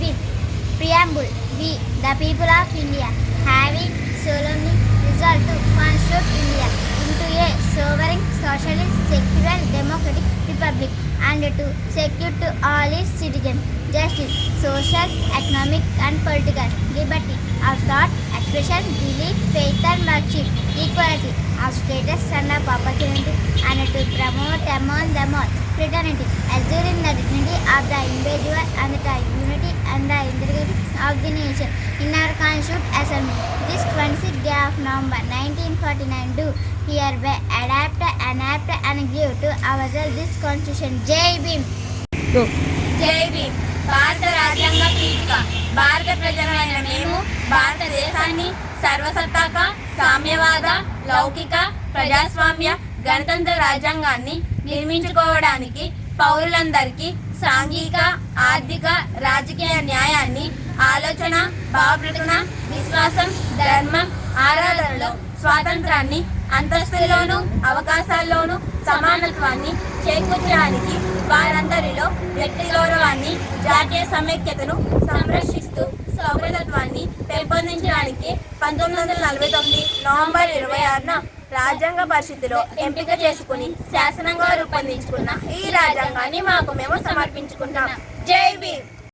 Bhim. Preamble. We, the people of India, having solemnly resolved to constitute India into a sovereign, socialist, secular, democratic republic and to secure to all its citizens justice, social, economic and political liberty of thought, expression, belief, faith and worship, equality of status and of opportunity and to promote among them all fraternity, assuring the dignity of the individual and the unity and the integrity of the nation in our constitute assembly. This 26th day of November 1949 do hereby adapt, enact and give to ourselves this constitution. Jai Bhim. జై భీమ్ భారత రాజ్యాంగ పీఠిక భారత ప్రజలైన మేము భారతదేశాన్ని సర్వసత్తాక సామ్యవాద లౌకిక ప్రజాస్వామ్య గణతంత్ర రాజ్యాంగాన్ని నిర్మించుకోవడానికి పౌరులందరికీ సాంఘిక ఆర్థిక రాజకీయ న్యాయాన్ని ఆలోచన భావప్రకటన విశ్వాసం ధర్మం ఆరాధనలో స్వాతంత్రాన్ని అంతస్తుల్లోనూ అవకాశాల్లోనూ సమానత్వాన్ని చేకూర్చడానికి వారందరిలో వ్యక్తి గౌరవాన్ని జాతీయ సమైక్యతను సంరక్షిస్తూ సౌభ్రతత్వాన్ని పెంపొందించడానికి పంతొమ్మిది వందల నలభై తొమ్మిది నవంబర్ ఇరవై ఆరున రాజ్యాంగ పరిస్థితిలో ఎంపిక చేసుకుని శాసనంగా రూపొందించుకున్న ఈ రాజ్యాంగాన్ని మాకు మేము సమర్పించుకుంటాం జై భీమ్.